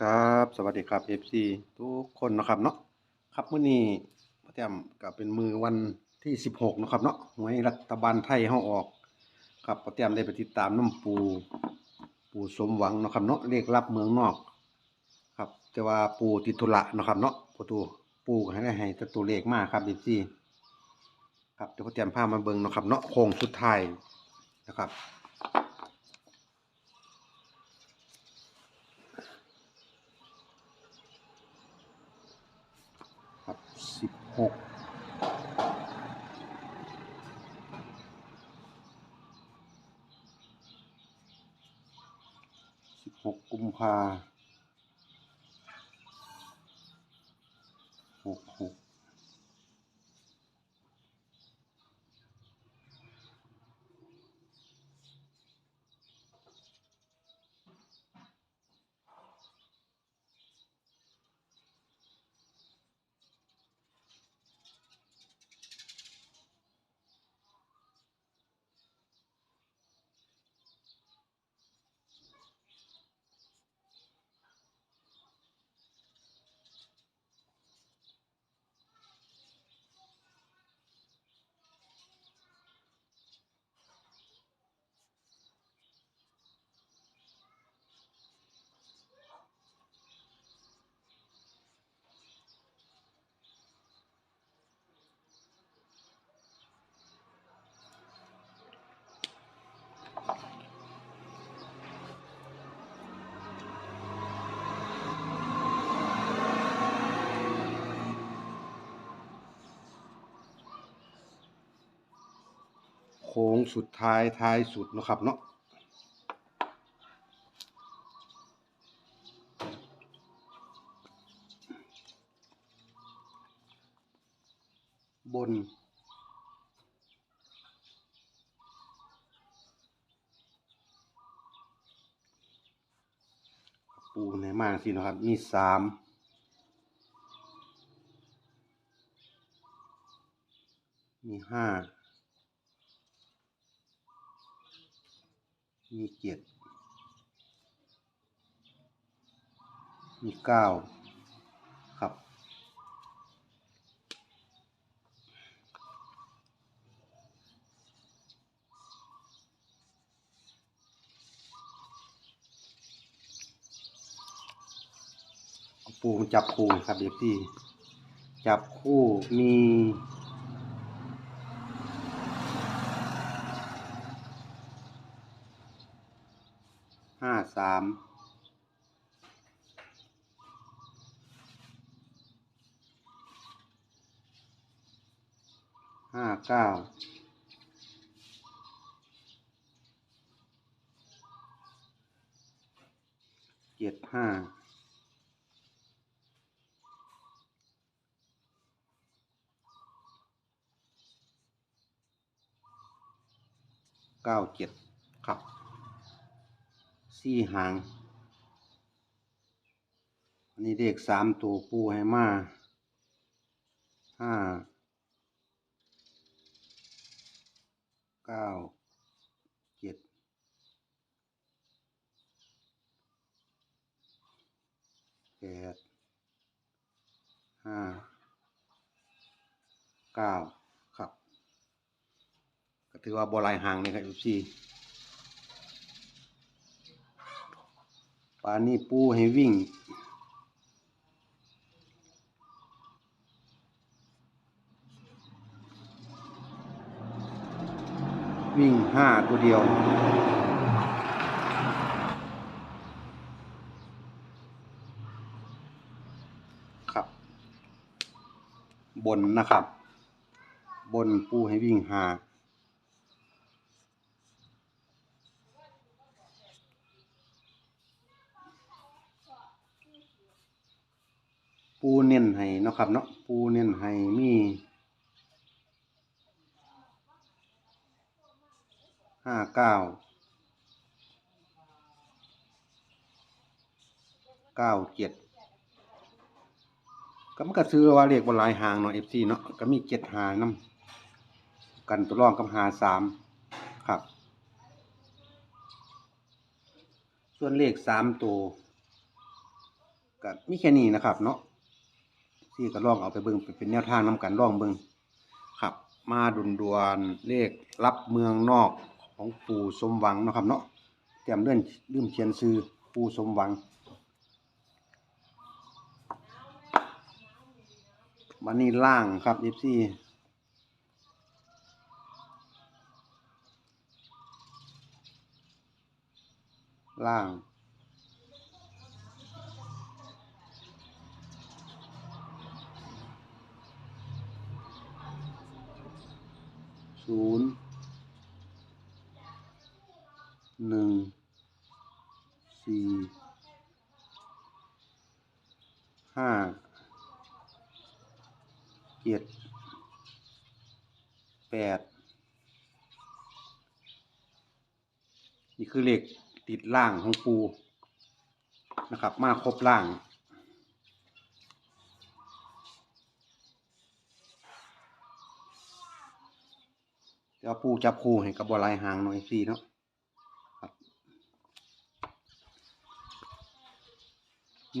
ครับสวัสดีครับ FC ทุกคนนะครับเนาะครับมื้อนี้พ่อแต้มก็เป็นมือวันที่ 16นะครับเนาะหวยรัฐบาลไทยเฮาออกครับพ่อแต้มได้ไปติดตามน้ำปู ปูสมหวังนะครับเนาะเลขรับเมืองนอกครับแต่ว่าปูติดธุระนะครับเนาะปูตูปูก็ให้ได้ให้ต่ตัวเลขมากครับ FC ครับเดี๋ยวพ่อแต้มพามาเบิ่งนะครับเนาะโค้งสุดท้ายนะครับสิบ หกสิบหกกุมภาหกหกโค้งสุดท้ายท้ายสุดนะครับเนาะบน ปูในมากสินะครับ มีสามมีห้า มีเจ็ดมีเก้าครับ ปูจับคู่ครับเด็กที่จับคู่มี ห้าสามห้าเก้าเจ็ดห้าเก้าเจ็ดครับ สี่หาง อันนี้เลขสามตัวปูให้มาห้าเก้าเจ็ดแปดห้าเก้าครับ ก็ถือว่าบหลายหางเลยครับพี่ ปานี่ปูให้วิ่งวิ่งห้าตัวเดียว ครับ บนนะครับ บนปูให้วิ่งห้า ปูเน้นให้เนาะครับเนาะปูเน้นให้มีห้าเก้าเก้าเจ็ดก็มันก็ซื้อว่าเรียกว่าหลายหางเนาะเอฟซีเนาะก็มีเจ็ดหางนํกันตัวรองกับหาสามครับ ส่วนเลขสามตัวก็มีแค่นี้นะครับเนาะ ที่ก็ลองเอาไปเบิ่งเป็นแนวทางนํกันลองเบิ่งครับ มาดุนดวนเลขรับเมืองนอกของปู่สมหวังนะครับเนาะเตรียมเลื่อนลืมเขียนซื้อปู่สมหวังวันนี้ล่างครับยิปซี่ล่าง ศูนย์หนึ่งสี่ห้าเจ็ดแปดนี่คือเลขติดล่างของปูนะครับ มาครบล่าง เดี๋ยวปูจับคู่ให้กับบอลายหางหน่อยสิเนาะครับ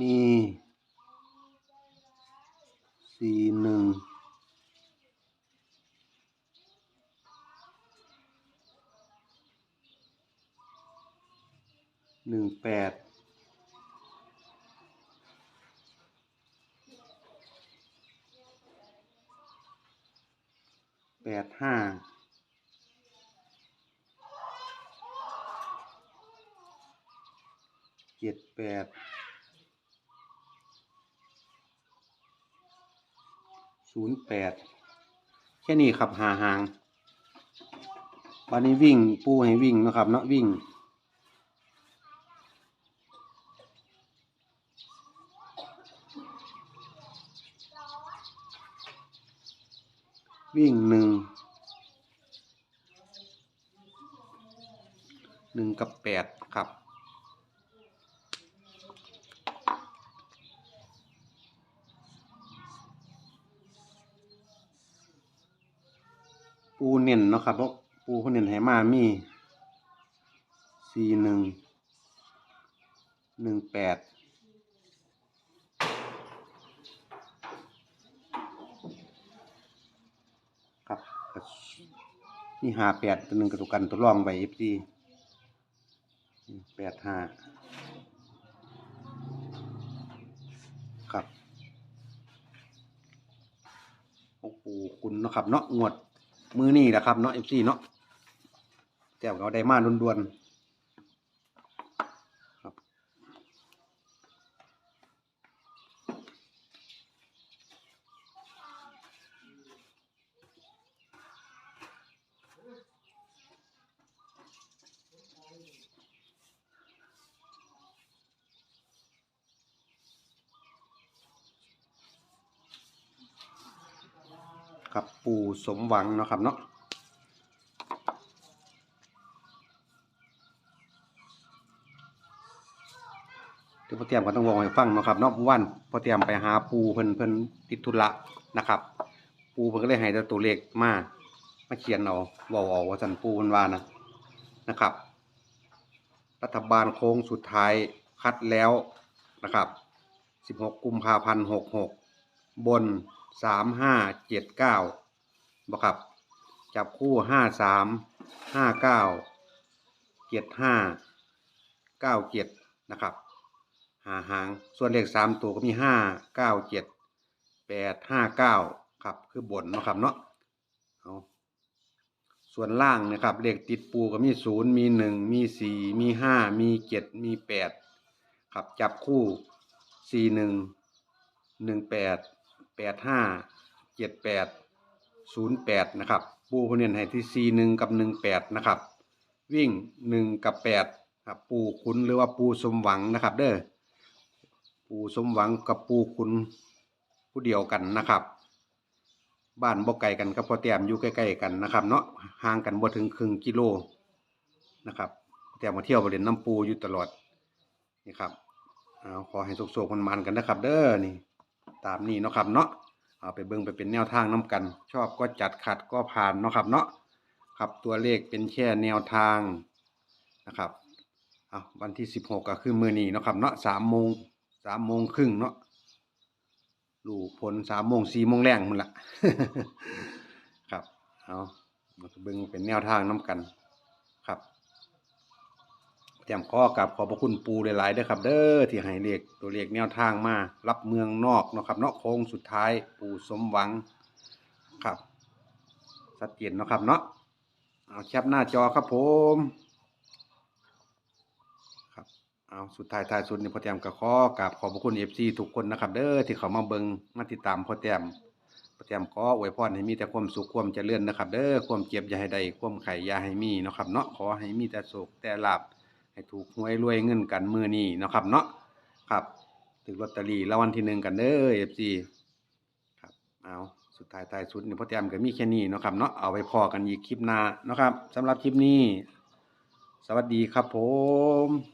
มีสี่หนึ่งหนึ่งแปดแปดห้า จ็ดแปดศูนย์แปดแค่นี้ครับหาหางวันนี้วิ่งปูให้วิ่งนะครับเนาะวิ่งวิ่งหนึ่งหนึ่งกับแปดครับ ปูเน่นเนาะครับเพราะปูเขาเน่นให้มามีสี่หนึ่งหนึ่งแปดครับนี่หาแปดตัวหนึ่งกระตุกกันตัวรองไว้เอฟซีแปดห้าครับของปูคุณนะครับเนาะงวด มือนี่แหละครับเนาะเอฟซีเนาะแต้วเขาได้มาด่วนๆครับ ครับปู่สมหวังเนาะครับเนาะเดี๋ยวพ่อเตรียมก็ต้องบอกให้ฟังเนาะครับเนาะวันพ่อเตรียมไปหาปูเพิ่นเพิ่นติดธุระนะครับ ปูเพิ่นก็เลยให้ตัวเลขมามาเขียนเอาเว้าเอาว่าซั่นปูเพิ่นว่านะนะครับ รัฐบาลโค้งสุดท้ายคัดแล้วนะครับ 16 กุมภาพันธ์66 บน สามห้าเจ็ดเก้าบอกครับ จับคู่ห้าสามห้าเก้าเจ็ดห้าเก้าเจ็ดนะครับหาหางส่วนเลขสามตัวก็มีห้าเก้าเจ็ดแปดห้าเก้าครับคือบนนะครับเนาะส่วนล่างนะครับเลขติดปูก็มีศูนย์มีหนึ่งมีสี่มีห้ามีเจ็ดมีแปดครับจับคู่สี่หนึ่งหนึ่งแปด บ ปูเพนเนนให้ที่41กับ18นะครับ วิ่ง1กับ8ครับปูขุนหรือว่าปูสมหวังนะครับ เด้อปูสมหวังกับปูขุนผู้เดียวกันนะครับ บ้านบ่ไกลกันกับพอแต้มอยู่ใกล้ๆกันนะครับ เนาะห่างกันบ่ถึงครึ่งกิโลนะครับแต้มมาเที่ยวบริเวณน้ำปูอยู่ตลอดนี่ครับเอาขอให้สุขๆมันๆกันนะครับ เด้อนี่ ตามนี้เนาะครับเนาะเอาไปเบิ่งไปเป็นแนวทางน้กัน ชอบก็จัดขัดก็ผ่านเนาะครับเนาะครับตัวเลขเป็นแค่แนวทางนะครับเอาวันที่16ก็คือมือนี้เนาะครับเนาะ3โมงสามโมงครึ่งเนาะลูกผลสามโมงสี่โมงแรงมันละครับเอาเบิ่งเป็นแนวทางน้กันครับ เตรียมข้อกับขอบพระคุณปูหลายๆเด้อครับ เด้อที่ให้เลขตัวเลขแนวทางมารับเมืองนอกเนาะครับเนาะโค้งสุดท้ายปูสมหวังครับชัดเจนเนาะครับเนาะเอาแคปหน้าจอครับผมครับเอาสุดท้ายท้ายสุดนี่พอแต้มก็ขอกราบขอบพระคุณ FC ทุกคนนะครับ เด้อที่เขามาเบิงมาติดตามพอแต้มพ่อแต้มขออวยพรให้มีแต่ความสุขความเจริญนะครับ เด้อความเจ็บอย่าให้ได้ความไข่อย่าให้มีนะครับเนาะขอให้มีแต่โศกแต่ลาบ ให้ถูกหวยรวยเงินกันมือนี้นะครับเนาะครับถึงลอตเตอรี่รางวัลที่หนึ่งกันเด้อเอฟซีครับเอาสุดท้ายท้ายสุดนี่พ่อแต้มก็มีแค่นี้นะครับเนาะเอาไปพอกันอีกคลิปหน้าเนาะครับสำหรับคลิปนี้ สวัสดีครับผม